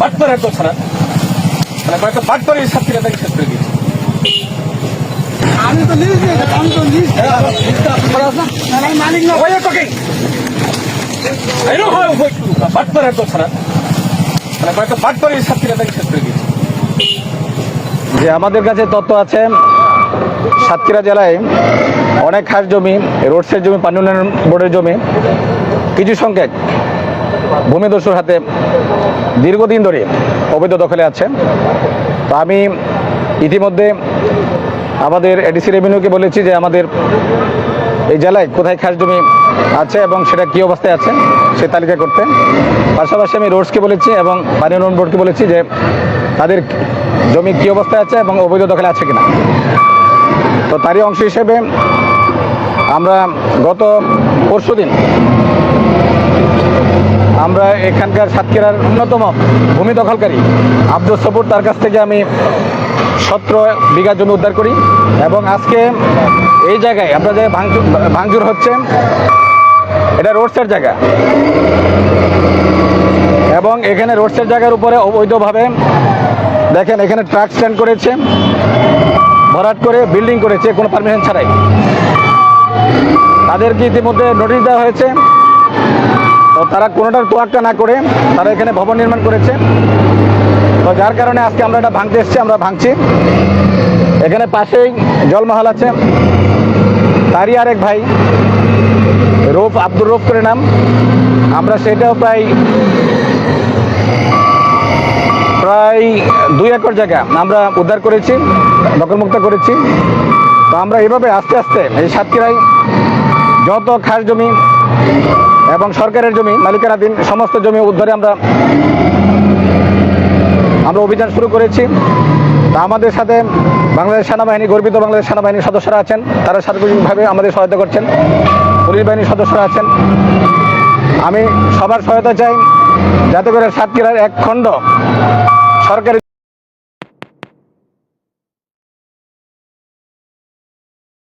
বাটপার একদম ছাড়া। মানে কয়েকটা বাটপারের ছাত্রীরা তাকে শেষ করে দিয়েছে। আমি তো লিস্ট আমি তো লিস্ট মালিক না। works. বাটপার একদম ছাড়া। মানে কয়েকটা বাটপারের ছাত্রীরা তাকে শেষ করে দিয়েছে। যে আমাদের কাছে তথ্য আছে সাতক্ষীরা জেলায় অনেক খাস জমি রোডসের জমি পানি উন্নয়ন বোর্ডের জমি কিছু সংখ্যক। ভূমিদস্যুর হাতে দীর্ঘদিন ধরে অবৈধ দখলে আছে। তো আমি ইতিমধ্যে আমাদের এডিসি রেভিনিউকে বলেছি যে আমাদের এই জেলায় কোথায় খাস জমি আছে এবং সেটা কী অবস্থায় আছে সে তালিকা করতে। পাশাপাশি আমি রোডসকে বলেছি এবং পানি উন্নয়ন বোর্ডকে বলেছি যে তাদের জমি কী অবস্থায় আছে এবং অবৈধ দখলে আছে কিনা। তো তারই অংশ হিসেবে আমরা গত পরশু দিন আমরা এখানকার সাতক্ষীরার অন্যতম ভূমি দখলকারী। আব্দুল সবুর তার কাছ থেকে আমি সতেরো বিঘা জমি উদ্ধার করি এবং আজকে এই জায়গায় আপনাদের ভাঙচুর ভাঙচুর হচ্ছে, এটা রোডসের জায়গা। এবং এখানে রোডসের জায়গার উপরে অবৈধভাবে দেখেন, এখানে ট্রাক স্ট্যান্ড করেছে, ভরাট করে বিল্ডিং করেছে, কোনো পারমিশন ছাড়াই। তাদেরকে ইতিমধ্যে নোটিশ দেওয়া হয়েছে। তো তারা কোনোটার তোয়াক্কা না করে তারা এখানে ভবন নির্মাণ করেছে। তো যার কারণে আজকে আমরা এটা ভাঙতে এসেছি, আমরা ভাঙছি। এখানে পাশেই জলমহল আছে। তারই আরেক ভাই রূপ আব্দুর রূপ করে নাম। আমরা সেটাও প্রায় প্রায় দুই একর জায়গা আমরা উদ্ধার করেছি, দখলমুক্ত করেছি। তো আমরা এভাবে আস্তে আস্তে, এই সাতক্ষীরায় যত খাস জমি এবং সরকারের জমি মালিকানাধীন সমস্ত জমি উদ্ধারে আমরা আমরা অভিযান শুরু করেছি। তা আমাদের সাথে বাংলাদেশ সেনাবাহিনী, গর্বিত বাংলাদেশ সেনাবাহিনীর সদস্যরা আছেন। তারা সার্বজনীনভাবে আমাদের সহায়তা করছেন। পুলিশ বাহিনীর সদস্যরা আছেন। আমি সবার সহায়তা চাই, যাতে করে সাতক্ষীরার এক খণ্ড সরকারি